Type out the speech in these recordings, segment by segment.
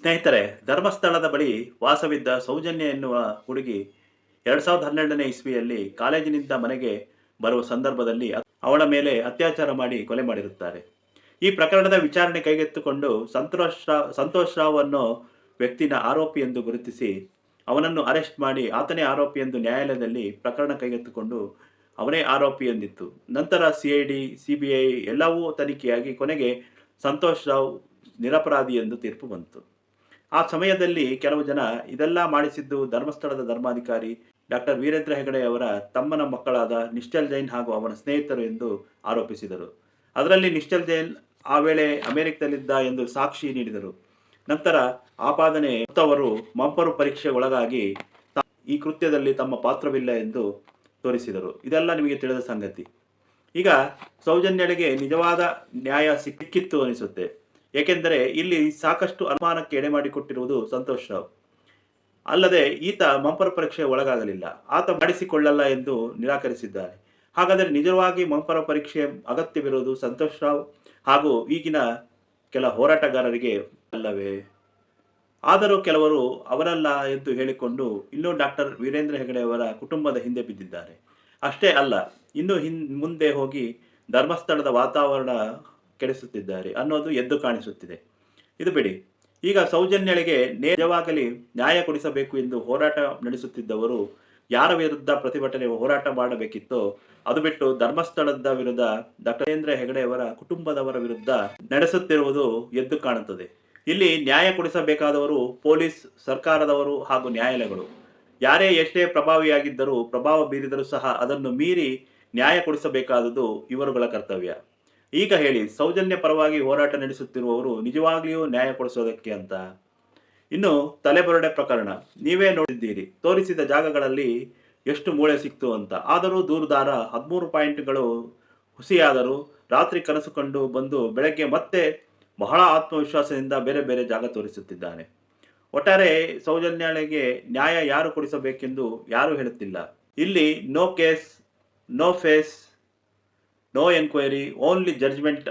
ಸ್ನೇಹಿತರೆ, ಧರ್ಮಸ್ಥಳದ ಬಳಿ ವಾಸವಿದ್ದ ಸೌಜನ್ಯ ಎನ್ನುವ ಹುಡುಗಿ ಎರಡ್ ಸಾವಿರದ ಹನ್ನೆರಡನೇ ಇಸ್ವಿಯಲ್ಲಿ ಕಾಲೇಜಿನಿಂದ ಮನೆಗೆ ಬರುವ ಸಂದರ್ಭದಲ್ಲಿ ಅವಳ ಮೇಲೆ ಅತ್ಯಾಚಾರ ಮಾಡಿ ಕೊಲೆ ಮಾಡಿರುತ್ತಾರೆ. ಈ ಪ್ರಕರಣದ ವಿಚಾರಣೆ ಕೈಗೆತ್ತಿಕೊಂಡು ಸಂತೋಷ್ ರಾವ್ ಸಂತೋಷ್ ರಾವ್ ಅನ್ನೋ ವ್ಯಕ್ತಿನ ಆರೋಪಿ ಎಂದು ಗುರುತಿಸಿ ಅವನನ್ನು ಅರೆಸ್ಟ್ ಮಾಡಿ ಆತನೇ ಆರೋಪಿ ಎಂದು ನ್ಯಾಯಾಲಯದಲ್ಲಿ ಪ್ರಕರಣ ಕೈಗೆತ್ತಿಕೊಂಡು ಅವನೇ ಆರೋಪಿ ಎಂದಿತ್ತು. ನಂತರ ಸಿಐಡಿ ಸಿಬಿಐ ಎಲ್ಲವೂ ತನಿಖೆಯಾಗಿ ಕೊನೆಗೆ ಸಂತೋಷ್ ರಾವ್ ನಿರಪರಾಧಿ ಎಂದು ತೀರ್ಪು ಬಂತು. ಆ ಸಮಯದಲ್ಲಿ ಕೆಲವು ಜನ ಇದೆಲ್ಲ ಮಾಡಿಸಿದ್ದು ಧರ್ಮಸ್ಥಳದ ಧರ್ಮಾಧಿಕಾರಿ ಡಾಕ್ಟರ್ ವೀರೇಂದ್ರ ಹೆಗಡೆ ಅವರ ತಮ್ಮನ ಮಕ್ಕಳಾದ ನಿಶ್ಚಲ್ ಜೈನ್ ಹಾಗೂ ಅವನ ಸ್ನೇಹಿತರು ಎಂದು ಆರೋಪಿಸಿದರು. ಅದರಲ್ಲಿ ನಿಶ್ಚಲ್ ಜೈನ್ ಆ ವೇಳೆ ಅಮೆರಿಕದಲ್ಲಿದ್ದ ಎಂದು ಸಾಕ್ಷಿ ನೀಡಿದರು. ನಂತರ ಆಪಾದನೆ ಅವರು ಮಂಪರು ಪರೀಕ್ಷೆ ಒಳಗಾಗಿ ಈ ಕೃತ್ಯದಲ್ಲಿ ತಮ್ಮ ಪಾತ್ರವಿಲ್ಲ ಎಂದು ತೋರಿಸಿದರು. ಇದೆಲ್ಲ ನಿಮಗೆ ತಿಳಿದ ಸಂಗತಿ. ಈಗ ಸೌಜನ್ಯಳಿಗೆ ನಿಜವಾದ ನ್ಯಾಯ ಸಿಕ್ಕಿತ್ತು ಅನಿಸುತ್ತೆ. ಏಕೆಂದರೆ ಇಲ್ಲಿ ಸಾಕಷ್ಟು ಅನುಮಾನಕ್ಕೆ ಎಡೆ ಮಾಡಿಕೊಟ್ಟಿರುವುದು ಸಂತೋಷ್. ರಾವ್ ಅಲ್ಲದೆ ಈತ ಮಂಪರ ಪರೀಕ್ಷೆ ಒಳಗಾಗಲಿಲ್ಲ. ಆತ ಮಾಡಿಸಿಕೊಳ್ಳಲ್ಲ ಎಂದು ನಿರಾಕರಿಸಿದ್ದಾರೆ. ಹಾಗಾದರೆ ನಿಜವಾಗಿ ಮಂಪರ ಪರೀಕ್ಷೆ ಅಗತ್ಯವಿರುವುದು ಸಂತೋಷ್ ರಾವ್ ಹಾಗೂ ಈಗಿನ ಕೆಲ ಹೋರಾಟಗಾರರಿಗೆ ಅಲ್ಲವೇ? ಆದರೂ ಕೆಲವರು ಅವರಲ್ಲ ಎಂದು ಹೇಳಿಕೊಂಡು ಇನ್ನೂ ಡಾಕ್ಟರ್ ವೀರೇಂದ್ರ ಹೆಗಡೆ ಅವರ ಕುಟುಂಬದ ಹಿಂದೆ ಬಿದ್ದಿದ್ದಾರೆ. ಅಷ್ಟೇ ಅಲ್ಲ, ಇನ್ನು ಹಿನ್, ಮುಂದೆ ಹೋಗಿ ಧರ್ಮಸ್ಥಳದ ವಾತಾವರಣ ಕೆಡಿಸುತ್ತಿದ್ದಾರೆ ಅನ್ನೋದು ಎದ್ದು ಕಾಣಿಸುತ್ತಿದೆ. ಇದು ಬಿಡಿ. ಈಗ ಸೌಜನ್ಯಳಿಗೆ ನೇರವಾಗಲಿ ನ್ಯಾಯ ಕೊಡಿಸಬೇಕು ಎಂದು ಹೋರಾಟ ನಡೆಸುತ್ತಿದ್ದವರು ಯಾರ ವಿರುದ್ಧ ಪ್ರತಿಭಟನೆ ಹೋರಾಟ ಮಾಡಬೇಕಿತ್ತೋ, ಅದು ಬಿಟ್ಟು ಧರ್ಮಸ್ಥಳದ ವಿರುದ್ಧ ಡಾಕ್ಟರ್ ಹೆಗಡೆಯವರ ಕುಟುಂಬದವರ ವಿರುದ್ಧ ನಡೆಸುತ್ತಿರುವುದು ಎದ್ದು ಕಾಣುತ್ತದೆ. ಇಲ್ಲಿ ನ್ಯಾಯ ಕೊಡಿಸಬೇಕಾದವರು ಪೊಲೀಸ್, ಸರ್ಕಾರದವರು ಹಾಗೂ ನ್ಯಾಯಾಲಯಗಳು. ಯಾರೇ ಎಷ್ಟೇ ಪ್ರಭಾವಿಯಾಗಿದ್ದರೂ, ಪ್ರಭಾವ ಬೀರಿದರೂ ಸಹ ಅದನ್ನು ಮೀರಿ ನ್ಯಾಯ ಕೊಡಿಸಬೇಕಾದದ್ದು ಇವರುಗಳ ಕರ್ತವ್ಯ. ಈಗ ಹೇಳಿ, ಸೌಜನ್ಯ ಪರವಾಗಿ ಹೋರಾಟ ನಡೆಸುತ್ತಿರುವವರು ನಿಜವಾಗಿಯೂ ನ್ಯಾಯ ಕೊಡಿಸೋದಕ್ಕೆ ಅಂತ. ಇನ್ನು ತಲೆಬರಡೆ ಪ್ರಕರಣ, ನೀವೇ ನೋಡಿದ್ದೀರಿ, ತೋರಿಸಿದ ಜಾಗಗಳಲ್ಲಿ ಎಷ್ಟು ಮೂಳೆ ಸಿಕ್ತು ಅಂತ. ಆದರೂ ದೂರುದಾರ ಹದಿಮೂರು ಪಾಯಿಂಟ್ಗಳು ಹುಸಿಯಾದರೂ ರಾತ್ರಿ ಕನಸು ಕಂಡು ಬಂದು ಬೆಳಗ್ಗೆ ಮತ್ತೆ ಬಹಳ ಆತ್ಮವಿಶ್ವಾಸದಿಂದ ಬೇರೆ ಬೇರೆ ಜಾಗ ತೋರಿಸುತ್ತಿದ್ದಾನೆ. ಒಟ್ಟಾರೆ ಸೌಜನ್ಯಳಿಗೆ ನ್ಯಾಯ ಯಾರು ಕೊಡಿಸಬೇಕೆಂದು ಯಾರೂ ಹೇಳುತ್ತಿಲ್ಲ. ಇಲ್ಲಿ no case no face no enquiry only judgment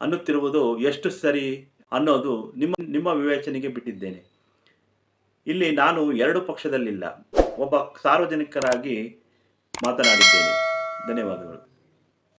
ಅನ್ನುತ್ತಿರುವುದು ಎಷ್ಟು ಸರಿ ಅನ್ನೋದು ನಿಮ್ಮ ನಿಮ್ಮ ವಿವೇಚನೆಗೆ ಬಿಟ್ಟಿದ್ದೇನೆ. ಇಲ್ಲಿ ನಾನು ಎರಡು ಪಕ್ಷದಲ್ಲಿಲ್ಲ. ಒಬ್ಬ ಸಾರ್ವಜನಿಕರಾಗಿ ಮಾತನಾಡಿದ್ದೇನೆ. ಧನ್ಯವಾದಗಳು.